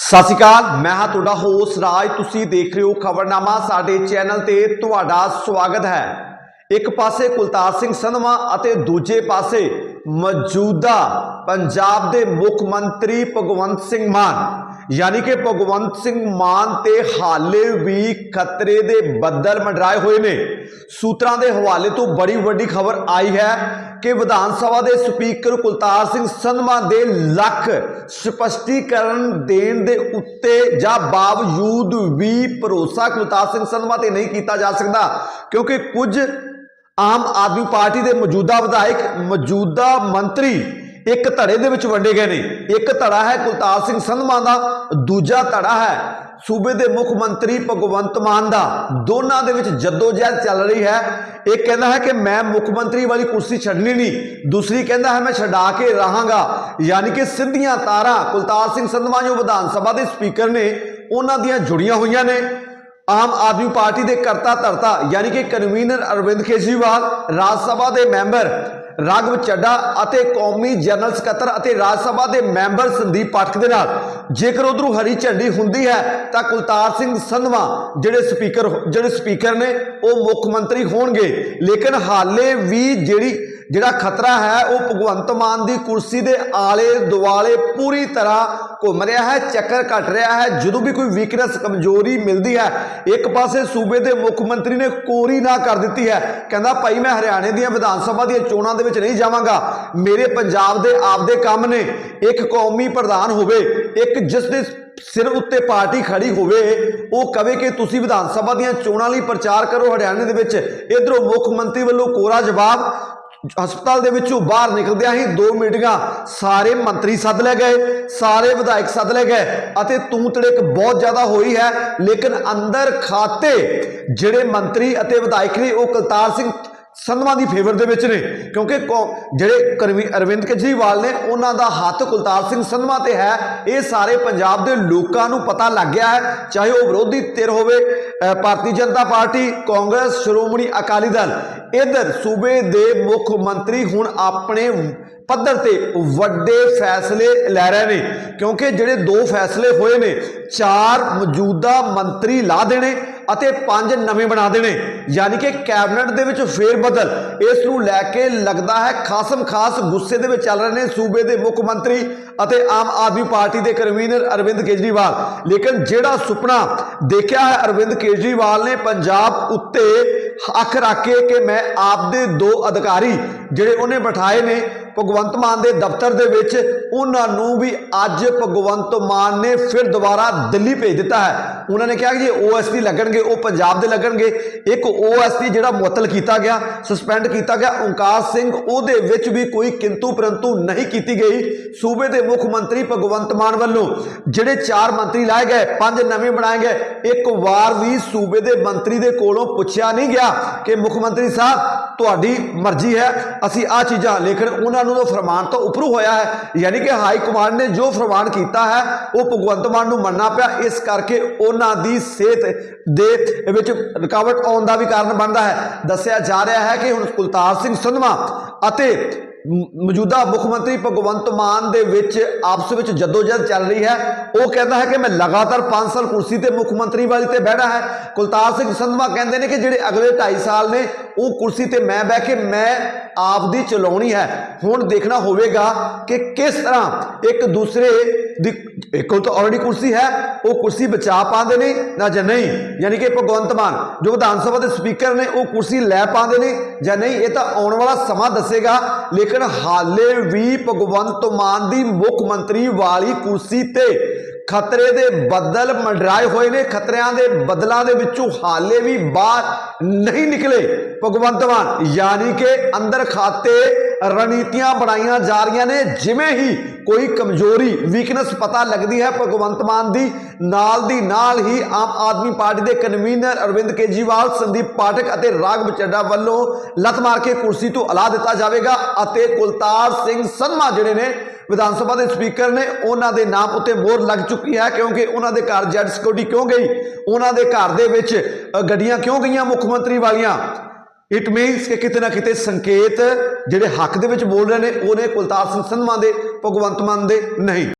ਸਤਿ ਸ਼੍ਰੀ ਅਕਾਲ, ਮੈਂ ਹਾਂ ਤੁਹਾਡਾ ਹੋਸ ਰਾਜ। ਤੁਸੀਂ ਦੇਖ ਰਹੇ ਹੋ ਖਬਰਨਾਮਾ, ਸਾਡੇ ਚੈਨਲ ਤੇ ਤੁਹਾਡਾ ਸਵਾਗਤ ਹੈ। ਇੱਕ ਪਾਸੇ ਕੁਲਤਾਰ ਸਿੰਘ ਸੰਧਵਾ ਅਤੇ ਦੂਜੇ ਪਾਸੇ ਮੌਜੂਦਾ ਪੰਜਾਬ ਦੇ ਮੁੱਖ ਮੰਤਰੀ ਭਗਵੰਤ ਸਿੰਘ ਮਾਨ। ਯਾਨੀ ਕਿ ਭਗਵੰਤ ਸਿੰਘ ਮਾਨ ਤੇ ਹਾਲੇ ਵੀ ਖਤਰੇ ਦੇ ਬੱਦਲ ਮੰਡਰਾਏ ਹੋਏ ਨੇ। ਸੂਤਰਾਂ ਦੇ ਹਵਾਲੇ ਤੋਂ ਬੜੀ ਵੱਡੀ ਖਬਰ ਆਈ ਹੈ ਕਿ ਵਿਧਾਨ ਸਭਾ ਦੇ ਸਪੀਕਰ ਕੁਲਤਾਰ ਸਿੰਘ ਸੰਧਵਾ ਦੇ ਲੱਖ ਸਪਸ਼ਟੀਕਰਨ ਦੇਣ ਦੇ ਉੱਤੇ ਜਾਂ ਬਾਵਜੂਦ ਵੀ ਭਰੋਸਾ ਕੁਲਤਾਰ ਸਿੰਘ ਸੰਧਵਾ ਤੇ ਨਹੀਂ ਕੀਤਾ ਜਾ ਸਕਦਾ, ਕਿਉਂਕਿ ਕੁਝ ਆਮ ਆਦਮੀ ਪਾਰਟੀ ਦੇ ਮੌਜੂਦਾ ਵਿਧਾਇਕ, ਮੌਜੂਦਾ ਮੰਤਰੀ ਇੱਕ ਧੜੇ ਦੇ ਵਿੱਚ ਵੰਡੇ ਗਏ ਨੇ। ਇੱਕ ਧੜਾ ਹੈ ਕੁਲਤਾਰ ਸਿੰਘ ਸੰਧਵਾ ਦਾ, ਦੂਜਾ ਧੜਾ ਹੈ ਸੂਬੇ ਦੇ ਮੁੱਖ ਮੰਤਰੀ ਭਗਵੰਤ ਮਾਨ ਦਾ। ਦੋਨਾਂ ਦੇ ਵਿੱਚ ਜਦੋਜਹਿਦ ਚੱਲ ਰਹੀ ਹੈ। ਇੱਕ ਕਹਿੰਦਾ ਹੈ ਕਿ ਮੈਂ ਮੁੱਖ ਮੰਤਰੀ ਵਾਲੀ ਕੁਰਸੀ ਛੱਡਣੀ ਨਹੀਂ। ਦੂਸਰੀ ਕਹਿੰਦਾ ਹੈ ਮੈਂ ਛਡਾ ਕੇ ਰਹਾਂਗਾ। ਯਾਨੀ ਕਿ ਸਿੱਧੀਆਂ ਤਾਰਾਂ ਕੁਲਤਾਰ ਸਿੰਘ ਸੰਧਵਾਂ ਜੋ ਵਿਧਾਨ ਸਭਾ ਦੇ ਸਪੀਕਰ ਨੇ, ਉਹਨਾਂ ਦੀਆਂ ਜੁੜੀਆਂ ਹੋਈਆਂ ਨੇ। ਆਮ ਆਦਮੀ ਪਾਰਟੀ ਦੇ ਕਰਤਾ ਧਰਤਾ, ਯਾਨੀ ਕਿ ਕਨਵੀਨਰ ਅਰਵਿੰਦ ਕੇਜਰੀਵਾਲ, ਰਾਜ ਸਭਾ ਦੇ ਮੈਂਬਰ ਰਾਘਵ ਚੱਡਾ ਅਤੇ ਕੌਮੀ ਜਨਰਲ ਸਕੱਤਰ ਅਤੇ ਰਾਜ ਸਭਾ ਦੇ ਮੈਂਬਰ ਸੰਦੀਪ ਪਾਠਕ ਦੇ ਨਾਲ। ਜੇਕਰ ਉਧਰੋਂ ਹਰੀ ਝੰਡੀ ਹੁੰਦੀ ਹੈ, ਤਾਂ ਕੁਲਤਾਰ ਸਿੰਘ ਸੰਧਵਾ ਜਿਹੜੇ ਸਪੀਕਰ ਜਿਹੜੇ ਸਪੀਕਰ ਨੇ, ਉਹ ਮੁੱਖ ਮੰਤਰੀ ਹੋਣਗੇ। ਲੇਕਿਨ ਹਾਲੇ ਵੀ ਜਿਹੜੀ ਜਿਹੜਾ ਖਤਰਾ ਹੈ, ਉਹ ਭਗਵੰਤ ਮਾਨ ਦੀ ਕੁਰਸੀ ਦੇ ਆਲੇ ਦੁਆਲੇ ਪੂਰੀ ਤਰ੍ਹਾਂ ਘੁੰਮ ਰਿਹਾ ਹੈ, ਚੱਕਰ ਕੱਟ ਰਿਹਾ ਹੈ। ਜਦੋਂ ਵੀ ਕੋਈ ਵੀਕਨੈਸ ਕਮਜ਼ੋਰੀ ਮਿਲਦੀ ਹੈ, ਇੱਕ ਪਾਸੇ ਸੂਬੇ ਦੇ ਮੁੱਖ ਮੰਤਰੀ ਨੇ ਕੋਰੀ ਨਾ ਕਰ ਦਿੱਤੀ ਹੈ। ਕਹਿੰਦਾ, ਭਾਈ, ਮੈਂ ਹਰਿਆਣੇ ਦੀਆਂ ਵਿਧਾਨ ਸਭਾ ਦੀਆਂ ਚੋਣਾਂ ਦੇ ਵਿੱਚ ਨਹੀਂ ਜਾਵਾਂਗਾ। ਮੇਰੇ ਪੰਜਾਬ ਦੇ ਆਪਦੇ ਕੰਮ ਨੇ। ਇੱਕ ਕੌਮੀ ਪ੍ਰਧਾਨ ਹੋਵੇ, ਇੱਕ ਜਿਸ ਦੇ ਸਿਰ ਉੱਤੇ ਪਾਰਟੀ ਖੜੀ ਹੋਵੇ, ਉਹ ਕਵੇ ਕਿ ਤੁਸੀਂ ਵਿਧਾਨ ਸਭਾ ਦੀਆਂ ਚੋਣਾਂ ਲਈ ਪ੍ਰਚਾਰ ਕਰੋ ਹਰਿਆਣੇ ਦੇ ਵਿੱਚ। ਇਧਰੋਂ ਮੁੱਖ ਮੰਤਰੀ ਵੱਲੋਂ ਕੋਰਾ ਜਵਾਬ ਹਸਪਤਾਲ ਦੇ ਵਿੱਚੋਂ ਬਾਹਰ ਨਿਕਲਦਿਆਂ ਹੀ ਦੋ ਮੀਟਿੰਗਾਂ ਸਾਰੇ ਮੰਤਰੀ ਸੱਦ ਲੈ ਗਏ, ਸਾਰੇ ਵਿਧਾਇਕ ਸੱਦ ਲੈ ਗਏ ਅਤੇ ਤੂੰ ਤੜੇਕ ਬਹੁਤ ਜ਼ਿਆਦਾ ਹੋਈ ਹੈ। ਲੇਕਿਨ ਅੰਦਰ ਖਾਤੇ ਜਿਹੜੇ ਮੰਤਰੀ ਅਤੇ ਵਿਧਾਇਕ ਨੇ ਉਹ ਕੁਲਤਾਰ ਸਿੰਘ ਸੰਧਵਾ ਦੀ ਫੇਵਰ ਦੇ ਵਿੱਚ ਨੇ। ਕਿਉਂਕਿ ਕੌ- ਜਿਹੜੇ ਕਰਮੀ ਅਰਵਿੰਦ ਕੇਜਰੀਵਾਲ ਨੇ, ਉਹਨਾਂ ਦਾ ਹੱਥ ਕੁਲਤਾਰ ਸਿੰਘ ਸੰਧਵਾ ਤੇ ਹੈ। ਇਹ ਸਾਰੇ ਪੰਜਾਬ ਦੇ ਲੋਕਾਂ ਨੂੰ ਪਤਾ ਲੱਗ ਗਿਆ ਹੈ। ਚਾਹੇ ਉਹ ਵਿਰੋਧੀ ਧਿਰ ਹੋਵੇ ਭਾਰਤੀ ਜਨਤਾ ਪਾਰਟੀ, ਕਾਂਗਰਸ, ਸ਼੍ਰੋਮਣੀ ਅਕਾਲੀ ਦਲ, ਇਧਰ ਸੂਬੇ ਦੇ ਮੁੱਖ ਮੰਤਰੀ ਹੁਣ ਆਪਣੇ ਪੱਧਰ ਤੇ ਵੱਡੇ ਫੈਸਲੇ ਲੈ ਰਹੇ ਨੇ। ਕਿਉਂਕਿ ਜਿਹੜੇ ਦੋ ਫੈਸਲੇ ਹੋਏ ਨੇ, ਚਾਰ ਮੌਜੂਦਾ ਮੰਤਰੀ ਲਾ ਦੇਣੇ ਅਤੇ ਪੰਜ ਨਵੇਂ ਬਣਾ ਦੇਣੇ। ਯਾਨੀ ਕਿ ਕੈਬਨਿਟ ਦੇ ਵਿੱਚ ਫੇਰ ਬਦਲ। ਇਸ ਨੂੰ ਲੈ ਕੇ ਲੱਗਦਾ ਹੈ ਖਾਸਮ ਖਾਸ ਗੁੱਸੇ ਦੇ ਵਿੱਚ ਚੱਲ ਰਹੇ ਨੇ ਸੂਬੇ ਦੇ ਮੁੱਖ ਮੰਤਰੀ ਅਤੇ ਆਮ ਆਦਮੀ ਪਾਰਟੀ ਦੇ ਕਨਵੀਨਰ ਅਰਵਿੰਦ ਕੇਜਰੀਵਾਲ। ਲੇਕਿਨ ਜਿਹੜਾ ਸੁਪਨਾ ਦੇਖਿਆ ਹੈ ਅਰਵਿੰਦ ਕੇਜਰੀਵਾਲ ਨੇ ਪੰਜਾਬ ਉੱਤੇ ਅੱਖ ਰੱਖ ਕੇ ਕਿ ਮੈਂ ਆਪ ਦੇ ਦੋ ਅਧਿਕਾਰੀ ਜਿਹੜੇ ਉਹਨੇ ਬਿਠਾਏ ਨੇ ਭਗਵੰਤ ਮਾਨ ਦੇ ਦਫ਼ਤਰ ਦੇ ਵਿੱਚ ਉਹਨਾਂ ਨੂੰ ਵੀ ਅੱਜ ਭਗਵੰਤ ਮਾਨ ਨੇ ਫਿਰ ਦੁਬਾਰਾ ਦਿੱਲੀ ਭੇਜ ਦਿੱਤਾ ਹੈ। ਉਹਨਾਂ ਨੇ ਕਿਹਾ ਕਿ ਜੇ ਓਐਸਡੀ ਲੱਗਣਗੇ, ਉਹ ਪੰਜਾਬ ਦੇ ਲੱਗਣਗੇ। ਇੱਕ ਓਐਸਡੀ ਜਿਹੜਾ ਮੁਅੱਤਲ ਕੀਤਾ ਗਿਆ ਸਸਪੈਂਡ ਕੀਤਾ ਗਿਆ, ਓਂਕਾਰ ਸਿੰਘ, ਉਹਦੇ ਵਿੱਚ ਵੀ ਕੋਈ ਕਿੰਤੂ ਪਰੰਤੂ ਨਹੀਂ ਕੀਤੀ ਗਈ। ਸੂਬੇ ਦੇ ਮੁੱਖ ਮੰਤਰੀ ਭਗਵੰਤ ਮਾਨ ਵੱਲੋਂ ਜਿਹੜੇ ਚਾਰ ਮੰਤਰੀ ਲਾਏ ਗਏ, ਪੰਜ ਨਵੇਂ ਬਣਾਏ ਗਏ, ਇੱਕ ਵਾਰ ਵੀ ਸੂਬੇ ਦੇ ਮੰਤਰੀ ਦੇ ਕੋਲੋਂ ਪੁੱਛਿਆ ਨਹੀਂ ਗਿਆ ਕਿ ਮੁੱਖ ਮੰਤਰੀ ਸਾਹਿਬ, ਤੁਹਾਡੀ ਮਰਜ਼ੀ ਹੈ, ਅਸੀਂ ਆ ਚੀਜ਼ਾਂ ਲੇਕਿਨ ਉਹਨਾਂ ਨੂੰ ਤਾਂ ਫਰਮਾਨ ਤੋਂ ਉਪਰੂ ਹੋਇਆ ਹੈ, ਯਾਨੀ ਕਿ ਹਾਈ ਕਮਾਂਡ ਨੇ ਜੋ ਫਰਮਾਨ ਕੀਤਾ ਹੈ, ਉਹ ਭਗਵੰਤ ਮਾਨ ਨੂੰ ਮੰਨਣਾ ਪਿਆ। ਇਸ ਕਰਕੇ ਉਹਨਾਂ ਦੀ ਸਿਹਤ ਦੇ ਵਿੱਚ ਰੁਕਾਵਟ ਆਉਣ ਦਾ ਵੀ ਕਾਰਨ ਬਣਦਾ ਹੈ। ਦੱਸਿਆ ਜਾ ਰਿਹਾ ਹੈ ਕਿ ਹੁਣ ਕੁਲਤਾਰ ਸਿੰਘ ਸੰਧਵਾ ਅਤੇ ਮੌਜੂਦਾ ਮੁੱਖ ਮੰਤਰੀ ਭਗਵੰਤ ਮਾਨ ਦੇ ਵਿੱਚ ਆਪਸ ਵਿੱਚ ਜਦੋਜਹਿਦ ਚੱਲ ਰਹੀ ਹੈ। ਉਹ ਕਹਿੰਦਾ ਹੈ ਕਿ ਮੈਂ ਲਗਾਤਾਰ 5 ਸਾਲ ਕੁਰਸੀ ਤੇ ਮੁੱਖ ਮੰਤਰੀ ਵਾਲੀ ਤੇ ਬਹਿਣਾ ਹੈ। ਕੁਲਤਾਰ ਸਿੰਘ ਸੰਧਵਾ ਕਹਿੰਦੇ ਨੇ ਕਿ ਜਿਹੜੇ ਅਗਲੇ 2.5 ਸਾਲ ਨੇ, ਉਹ ਕੁਰਸੀ ਤੇ ਮੈਂ ਬਹਿ ਕੇ ਮੈਂ ਆਪ ਦੀ ਚਲਾਉਣੀ ਹੈ। ਹੁਣ ਦੇਖਣਾ ਹੋਵੇਗਾ ਕਿ ਕਿਸ ਤਰ੍ਹਾਂ ਇੱਕ ਦੂਸਰੇ ਦੀ ਇੱਕ ਕੋਲ ਤਾਂ ਆਲਰੇਡੀ ਕੁਰਸੀ ਹੈ, ਉਹ ਕੁਰਸੀ ਬਚਾ ਪਾਉਂਦੇ ਨੇ ਨਾ ਜਾਂ ਨਹੀਂ? ਯਾਨੀ ਕਿ ਭਗਵੰਤ ਮਾਨ, ਜੋ ਵਿਧਾਨ ਸਭਾ ਦੇ ਸਪੀਕਰ ਨੇ, ਉਹ ਕੁਰਸੀ ਲੈ ਪਾਉਂਦੇ ਨੇ ਜਾਂ ਨਹੀਂ? ਇਹ ਤਾਂ ਆਉਣ ਵਾਲਾ ਸਮਾਂ ਦੱਸੇਗਾ। ਲੇਕਿਨ ਹਾਲੇ ਵੀ ਭਗਵੰਤ ਮਾਨ ਦੀ ਮੁੱਖ ਮੰਤਰੀ ਵਾਲੀ ਕੁਰਸੀ ਤੇ ਖਤਰੇ ਦੇ ਬੱਦਲ ਮੰਡਰਾਏ ਹੋਏ ਨੇ। ਖਤਰਿਆਂ ਦੇ ਬੱਦਲਾਂ ਦੇ ਵਿੱਚੋਂ ਹਾਲੇ ਵੀ ਬਾਹਰ ਨਹੀਂ ਨਿਕਲੇ। ਭਗਵੰਤ ਮਾਨ, ਯਾਨੀ ਕਿ ਅੰਦਰ ਖਾਤੇ ਰਣਨੀਤੀਆਂ ਬਣਾਈਆਂ ਜਾ ਰਹੀਆਂ ਨੇ, ਜਿਵੇਂ ਹੀ ਕੋਈ ਕਮਜ਼ੋਰੀ ਵੀਕਨੈਸ ਪਤਾ ਲੱਗਦੀ ਹੈ ਭਗਵੰਤ ਮਾਨ ਦੀ। ਨਾਲ ਦੀ ਨਾਲ ਹੀ ਆਮ ਆਦਮੀ ਪਾਰਟੀ ਦੇ ਕਨਵੀਨਰ ਅਰਵਿੰਦ ਕੇਜਰੀਵਾਲ, ਸੰਦੀਪ ਪਾਠਕ ਅਤੇ ਰਾਘਵ ਚੱਡਾ ਵੱਲੋਂ ਲੱਤ ਮਾਰ ਕੇ ਕੁਰਸੀ ਤੋਂ ਅਲਾ ਦਿੱਤਾ ਜਾਵੇਗਾ ਅਤੇ ਕੁਲਤਾਰ ਸਿੰਘ ਸੰਧਵਾ ਜਿਹੜੇ ਨੇ ਵਿਧਾਨ ਸਭਾ ਦੇ ਸਪੀਕਰ ਨੇ ਉਹਨਾਂ ਦੇ ਨਾਮ ਉੱਤੇ ਮੋਹਰ ਲੱਗ ਚੁੱਕੀ ਹੈ ਕਿਉਂਕਿ ਉਹਨਾਂ ਦੇ ਘਰ ਜੱਜ ਸਿਕਿਉਰਿਟੀ ਕਿਉਂ ਗਈ? ਉਹਨਾਂ ਦੇ ਘਰ ਦੇ ਵਿੱਚ ਗੱਡੀਆਂ ਕਿਉਂ ਗਈਆਂ ਮੁੱਖ ਮੰਤਰੀ ਵਾਲੀਆਂ? ਇਟ ਮੀਨਸ ਕਿ ਕਿਤੇ ਨਾ ਕਿਤੇ ਸੰਕੇਤ ਜਿਹੜੇ ਹੱਕ ਦੇ ਵਿੱਚ ਬੋਲ ਰਹੇ ਨੇ ਉਹ ਨੇ ਕੁਲਤਾਰ ਸਿੰਘ ਸੰਧਵਾ ਦੇ, ਭਗਵੰਤ ਮਾਨ ਦੇ ਨਹੀਂ।